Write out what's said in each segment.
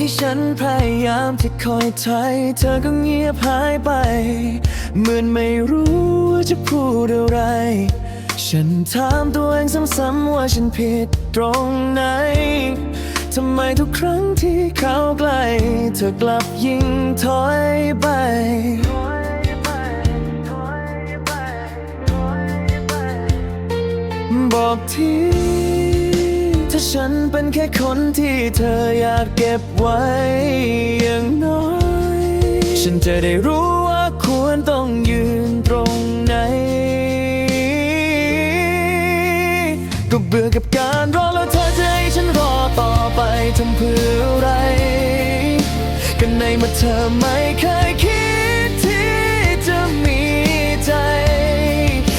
ที่ฉันพยายามที่คอยไทย เธอก็เงียบหายไป เหมือนไม่รู้จะพูดอะไร ฉันถามตัวเองซ้ำๆว่าฉันผิดตรงไหนทำไมทุกครั้งที่เข้าใกล้ เธอกลับยิ่งถอยไปบอกที ฉันเป็นแค่คนที่เธออยากเก็บไว้อย่างน้อย ฉันจะได้รู้ว่าควรต้องยืนตรงไหน ก็เบื่อกับการรอแล้วเธอจะให้ฉันรอต่อไปทำเพื่ออะไร กันในเมื่อเธอไม่เคยคิดที่จะมีใจ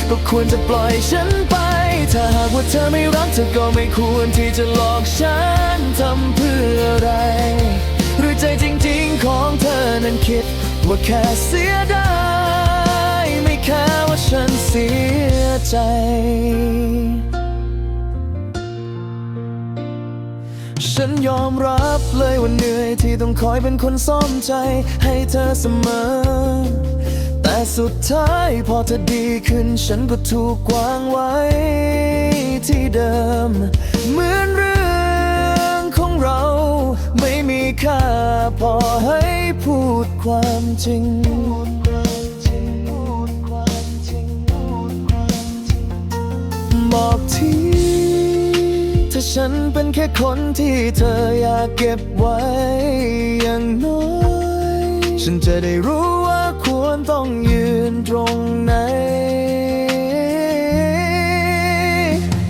ก็ควรจะปล่อยฉันไป ถ้าหากว่าเธอไม่รักเธอก็ไม่ควรที่จะหลอกฉันทำเพื่ออะไร หรือใจจริงๆของเธอนั้นคิด ว่าแค่เสียดายไม่แค่ว่าฉันเสียใจฉันยอมรับเลยว่าเหนื่อยที่ต้องคอยเป็นคนซ่อมใจให้เธอเสมอ แต่สุดท้ายพอเธอดีขึ้นฉันก็ถูกวางไว้ที่เดิม เหมือนเรื่องของเราไม่มีค่าพอให้พูดความจริงบอกทีถ้าฉันเป็นแค่คนที่เธออยากเก็บไว้อย่างน้อย ฉันจะได้รู้ ตรงไหน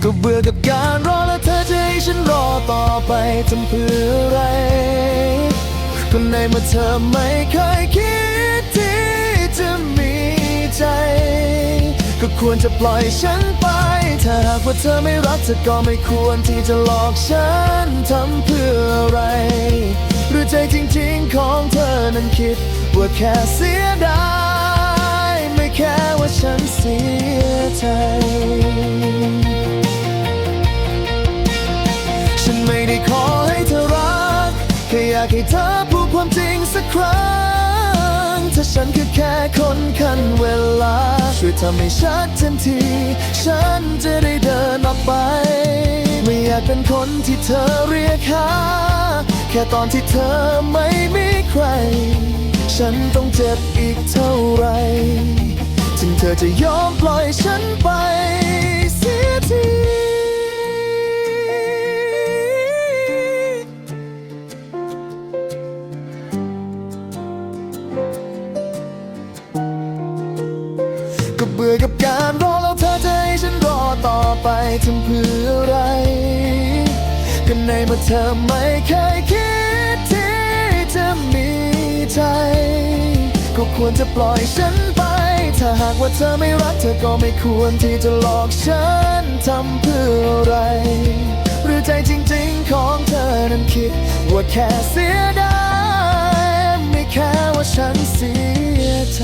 ก็เบื่อกับการรอแล้วเธอจะให้ฉันรอต่อไปทำเพื่ออะไรก็ในเมื่อเธอไม่เคยคิดที่จะมีใจ ก็ควรจะปล่อยฉันไป ถ้าหากว่าเธอไม่รักเธอก็ไม่ควรที่จะหลอกฉันทำเพื่ออะไร หรือใจจริงๆของเธอนั้นคิดว่าแค่เสียดาย แค่ว่าฉันเสียใจ ฉันไม่ได้ขอให้เธอรัก แค่อยากให้เธอพูดความจริงสักครั้ง ถ้าฉันคือแค่คนคันเวลา ช่วยทำให้ชัดทันที ฉันจะได้เดินออกไป ไม่อยากเป็นคนที่เธอเรียกหา แค่ตอนที่เธอไม่มีใครฉันต้องเจ็บอีกเท่าไหร ถึงเธอจะยอมปล่อยฉันไปเสียทีก็เบื่อกับการรอแล้วเธอจะให้ฉันรอต่อไปทำเพื่ออะไรก็ในเมื่อเธอไม่เคยคิดที่จะมีใจ ก็ควรจะปล่อยฉันไปาหากว่าเธอไม่รักเธอก็ไม่ควรที่จะหลอกฉันทำเพื่ออะไร หรือใจจริงๆของเธอนั้นคิด ว่าแค่เสียดายไม่แค่ว่าฉันเสียใจ